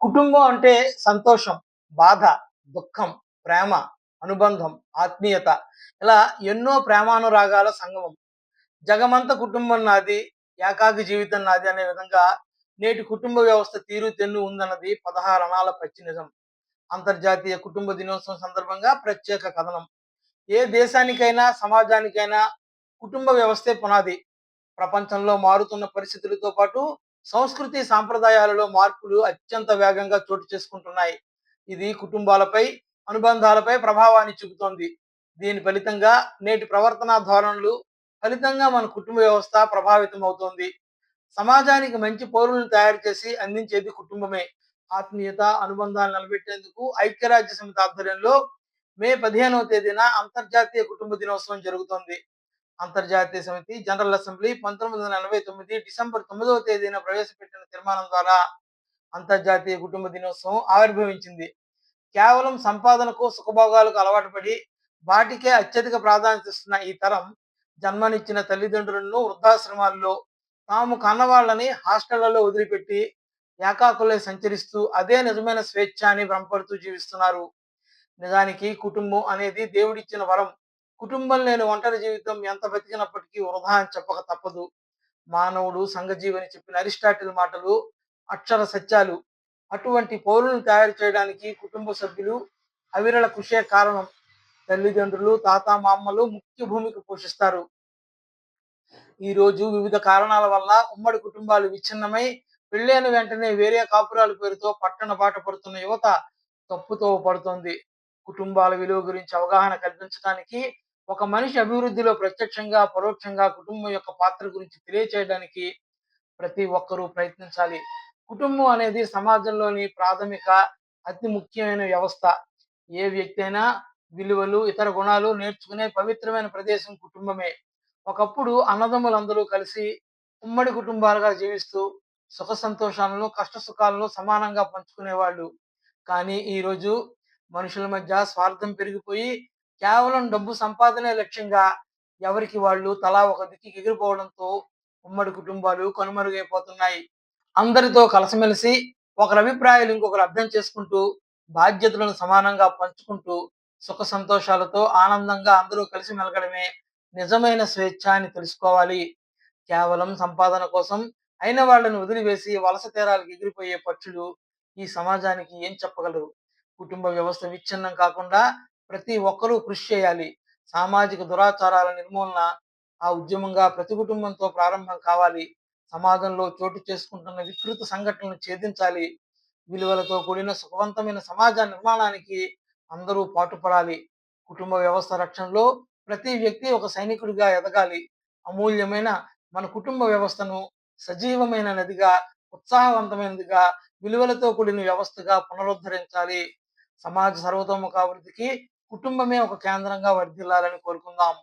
కుటుంబం అంటే సంతోషం, బాధ, దుఃఖం, ప్రేమ, అనుబంధం, ఆత్మీయత ఇలా ఎన్నో ప్రేమానురాగాల సంగమం. జగమంత కుటుంబం నాది, ఏకాకి జీవితం నాది అనే విధంగా నేటి కుటుంబ వ్యవస్థ తీరు తెన్ను ఉందన్నది పదహారు అణాల పచ్చి నిజం. అంతర్జాతీయ కుటుంబ దినోత్సవం సందర్భంగా ప్రత్యేక కథనం. ఏ దేశానికైనా, సమాజానికైనా కుటుంబ వ్యవస్థే పునాది. ప్రపంచంలో మారుతున్న పరిస్థితులతో పాటు సంస్కృతి సాంప్రదాయాలలో మార్పులు అత్యంత వేగంగా చోటు చేసుకుంటున్నాయి. ఇది కుటుంబాలపై, అనుబంధాలపై ప్రభావాన్ని చూపుతోంది. దీని ఫలితంగా నేటి ప్రవర్తనా ధోరణులు ఫలితంగా మన కుటుంబ వ్యవస్థ ప్రభావితం అవుతోంది. సమాజానికి మంచి పౌరులను తయారు చేసి అందించేది కుటుంబమే. ఆత్మీయత, అనుబంధాలు నిలబెట్టేందుకు ఐక్యరాజ్య సమితి ఆధ్వర్యంలో మే పదిహేనవ తేదీన అంతర్జాతీయ కుటుంబ దినోత్సవం జరుగుతోంది. అంతర్జాతీయ సమితి జనరల్ అసెంబ్లీ పంతొమ్మిది వందల ఎనభై తొమ్మిది డిసెంబర్ తొమ్మిదవ తేదీన ప్రవేశపెట్టిన తీర్మానం ద్వారా అంతర్జాతీయ కుటుంబ దినోత్సవం ఆవిర్భవించింది. కేవలం సంపాదనకు, సుఖభోగాలకు అలవాటు పడి వాటికే అత్యధిక ప్రాధాన్యత ఇస్తున్న ఈ తరం జన్మనిచ్చిన తల్లిదండ్రులను వృద్ధాశ్రమాల్లో, తాము కన్నవాళ్ళని హాస్టళ్ళలో వదిలిపెట్టి ఏకాకులై సంచరిస్తూ అదే నిజమైన స్వేచ్ఛ అని భ్రమపడుతూ జీవిస్తున్నారు. నిజానికి కుటుంబం అనేది దేవుడిచ్చిన వరం. కుటుంబం లేని ఒంటరి జీవితం ఎంత బతికినప్పటికీ వృధా అని చెప్పక తప్పదు. మానవుడు సంఘజీవని చెప్పిన అరిస్టాటిల్ మాటలు అక్షర సత్యాలు. అటువంటి పౌరులను తయారు చేయడానికి కుటుంబ సభ్యులు అవిరళ కృషే కారణం. తల్లిదండ్రులు, తాత, మామలు ముఖ్య భూమిక పోషిస్తారు. ఈ రోజు వివిధ కారణాల వల్ల ఉమ్మడి కుటుంబాలు విచ్ఛిన్నమై పెళ్ళైన వెంటనే వేరే కాపురాల పేరుతో పట్టణ బాట పడుతున్న యువత తప్పుతో పడుతోంది. కుటుంబాల విలువ గురించి అవగాహన కల్పించడానికి, ఒక మనిషి అభివృద్ధిలో ప్రత్యక్షంగా, పరోక్షంగా కుటుంబం యొక్క పాత్ర గురించి తెలియచేయడానికి ప్రతి ఒక్కరూ ప్రయత్నించాలి. కుటుంబం అనేది సమాజంలోని ప్రాథమిక, అతి ముఖ్యమైన వ్యవస్థ. ఏ వ్యక్తి అయినా విలువలు, ఇతర గుణాలు నేర్చుకునే పవిత్రమైన ప్రదేశం కుటుంబమే. ఒకప్పుడు అన్నదమ్ములందరూ కలిసి ఉమ్మడి కుటుంబాలుగా జీవిస్తూ సుఖ సంతోషాలను, కష్ట సుఖాలను సమానంగా పంచుకునేవాళ్ళు. కానీ ఈ రోజు మనుషుల మధ్య స్వార్థం పెరిగిపోయి కేవలం డబ్బు సంపాదనే లక్ష్యంగా ఎవరికి వాళ్ళు తలా ఒక దిక్కి ఎగిరిపోవడంతో ఉమ్మడి కుటుంబాలు కనుమరుగైపోతున్నాయి. అందరితో కలిసిమెలిసి ఒకరి అభిప్రాయాలు ఇంకొకరు అర్థం చేసుకుంటూ బాధ్యతలను సమానంగా పంచుకుంటూ సుఖ సంతోషాలతో ఆనందంగా అందరూ కలిసి మెలగడమే నిజమైన స్వేచ్ఛ అని తెలుసుకోవాలి. కేవలం సంపాదన కోసం అయిన వాళ్ళని వదిలివేసి వలస తీరాలకు ఎగిరిపోయే పక్షులు ఈ సమాజానికి ఏం చెప్పగలరు? కుటుంబ వ్యవస్థ విచ్ఛిన్నం కాకుండా ప్రతి ఒక్కరూ కృషి చేయాలి. సామాజిక దురాచారాల నిర్మూలన ఆ ఉద్యమంగా ప్రతి కుటుంబంతో ప్రారంభం కావాలి. సమాజంలో చోటు చేసుకుంటున్న వికృత సంఘటనలను ఛేదించాలి. విలువలతో కూడిన సుఖవంతమైన సమాజ నిర్మాణానికి అందరూ పాటుపడాలి. కుటుంబ వ్యవస్థ రక్షణలో ప్రతి వ్యక్తి ఒక సైనికుడిగా ఎదగాలి. అమూల్యమైన మన కుటుంబ వ్యవస్థను సజీవమైన నదిగా, ఉత్సాహవంతమైనదిగా, విలువలతో కూడిన వ్యవస్థగా పునరుద్ధరించాలి. సమాజ సర్వతోముఖాభివృద్ధికి కుటుంబమే ఒక కేంద్రంగా వర్ధిల్లాలని కోరుకుందాం.